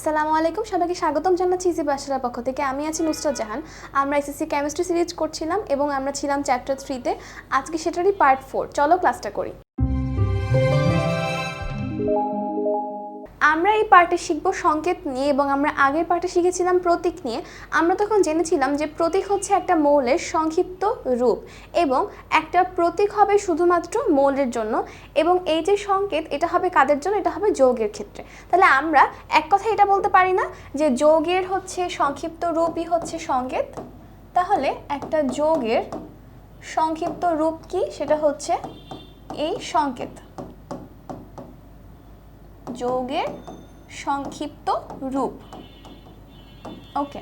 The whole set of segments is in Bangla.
আসসালামু আলাইকুম। সবাইকে স্বাগতম জানাচ্ছি ইজি বাসার পক্ষ থেকে। আমি আছি নুসরাত জাহান। আমরা এসএসসি কেমিস্ট্রি সিরিজ করছিলাম এবং আমরা ছিলাম চ্যাপ্টার থ্রিতে। আজকে সেটারই পার্ট ফোর চলো ক্লাসটা করি। আমরা এই পার্টে শিখব সংকেত নিয়ে এবং আমরা আগের পার্টে শিখেছিলাম প্রতীক নিয়ে। আমরা তখন জেনেছিলাম যে প্রতীক হচ্ছে একটা মৌলের সংক্ষিপ্ত রূপ এবং একটা প্রতীক হবে শুধুমাত্র মৌলের জন্য এবং এই যে সংকেত, এটা হবে কাদের জন্য? এটা হবে যৌগের ক্ষেত্রে। তাহলে আমরা এক কথা এটা বলতে পারি না যে যৌগের হচ্ছে সংক্ষিপ্ত রূপই হচ্ছে সংকেত। তাহলে একটা যৌগের সংক্ষিপ্ত রূপ কি? সেটা হচ্ছে এই সংকেত। যৌগের সংক্ষিপ্ত রূপ। ওকে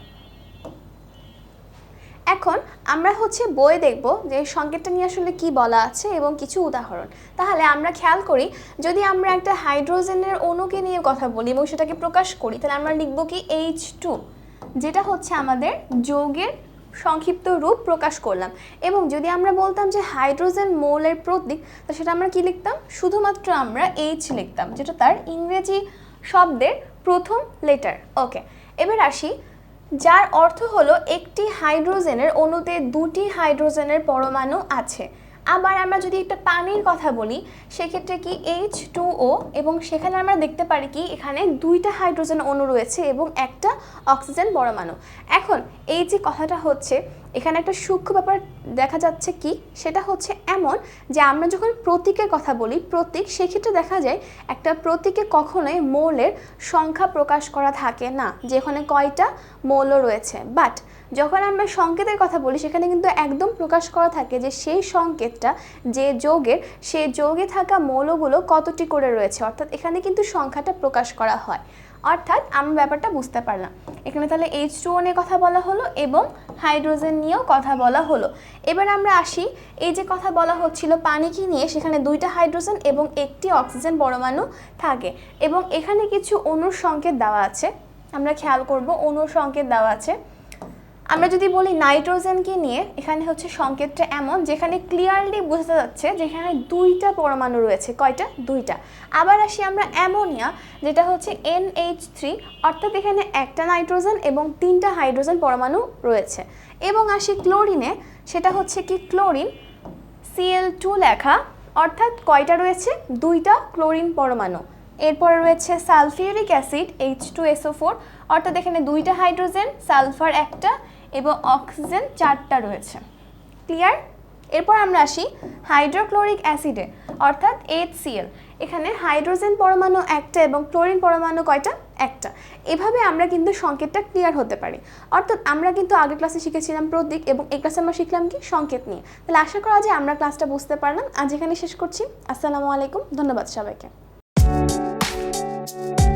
এখন আমরা হচ্ছে বই দেখব যে সংকেতটা নিয়ে আসলে কি বলা আছে এবং কিছু উদাহরণ। তাহলে আমরা খেয়াল করি, যদি আমরা একটা হাইড্রোজেনের অণুকে নিয়ে কথা বলি এবং সেটাকে প্রকাশ করি, তাহলে আমরা লিখব কি এইচ টু যেটা হচ্ছে আমাদের যৌগের সংক্ষিপ্ত রূপ প্রকাশ করলাম। এবং যদি আমরা বলতাম যে হাইড্রোজেন মৌলের প্রতীক, তা সেটা আমরা কি লিখতাম? শুধুমাত্র আমরা এইচ লিখতাম, যেটা তার ইংরেজি শব্দের প্রথম লেটার ওকে এবার আসি। যার অর্থ হলো একটি হাইড্রোজেনের অণুতে দুটি হাইড্রোজেনের পরমাণু আছে। আবার আমরা যদি একটা পানির কথা বলি, সেক্ষেত্রে কি এইচ টু ও এবং সেখানে আমরা দেখতে পারি কি এখানে দুইটা হাইড্রোজেন অণু রয়েছে এবং একটা অক্সিজেন পরমাণু। এখন এই যে কথাটা হচ্ছে, এখানে একটা সূক্ষ্ম ব্যাপার দেখা যাচ্ছে কি, সেটা হচ্ছে এমন যে আমরা যখন প্রতীকের কথা বলি, প্রতীক, সেক্ষেত্রে দেখা যায় একটা প্রতীকে কখনোই মৌলের সংখ্যা প্রকাশ করা থাকে না যেখানে কয়টা মৌল রয়েছে। বাট যখন আমরা সংকেতের কথা বলি, সেখানে কিন্তু একদম প্রকাশ করা থাকে যে সেই সংকেতটা, যে যৌগের, সেই যৌগে থাকা মৌলগুলো কতটি করে রয়েছে। অর্থাৎ এখানে কিন্তু সংখ্যাটা প্রকাশ করা হয়। অর্থাৎ আমরা ব্যাপারটা বুঝতে পারলাম। এখানে তাহলে এইচ টু নিয়ে কথা বলা হলো এবং হাইড্রোজেন নিয়েও কথা বলা হলো। এবার আমরা আসি, এই যে কথা বলা হচ্ছিল পানি কি নিয়ে, সেখানে দুইটা হাইড্রোজেন এবং একটি অক্সিজেন পরমাণু থাকে এবং এখানে কিছু অণুর সংকেত দেওয়া আছে। আমরা খেয়াল করব অণুর সংকেত দেওয়া আছে। আমরা যদি বলি নাইট্রোজেনকে নিয়ে, এখানে হচ্ছে সংকেতটা এমন, যেখানে ক্লিয়ারলি বোঝা যাচ্ছে যেখানে দুইটা পরমাণু রয়েছে। কয়টা? দুইটা। আবার আসি আমরা অ্যামোনিয়া, যেটা হচ্ছে এনএইচ থ্রি অর্থাৎ এখানে একটা নাইট্রোজেন এবং তিনটা হাইড্রোজেন পরমাণু রয়েছে। এবং আসি ক্লোরিনে, সেটা হচ্ছে কি ক্লোরিন? সিএল টু লেখা, অর্থাৎ কয়টা রয়েছে? দুইটা ক্লোরিন পরমাণু। এরপরে রয়েছে sulphuric acid H two SO four অর্থাৎ এখানে দুইটা হাইড্রোজেন, সালফার একটা এবং অক্সিজেন চারটা রয়েছে। ক্লিয়ার এরপর আমরা আসি হাইড্রোক্লোরিক অ্যাসিডে, অর্থাৎ এইচ সিএল এখানে হাইড্রোজেন পরমাণু একটা এবং ক্লোরিন পরমাণু কয়টা? একটা। এভাবে আমরা কিন্তু সংকেতটা ক্লিয়ার হতে পারি। অর্থাৎ আমরা কিন্তু আগের ক্লাসে শিখেছিলাম প্রতীক এবং এই ক্লাসে আমরা শিখলাম কি? সংকেত নিয়ে। তাহলে আশা করা যায় আমরা ক্লাসটা বুঝতে পারলাম। আজ এখানে শেষ করছি। আসসালামু আলাইকুম। ধন্যবাদ সবাইকে। Thank you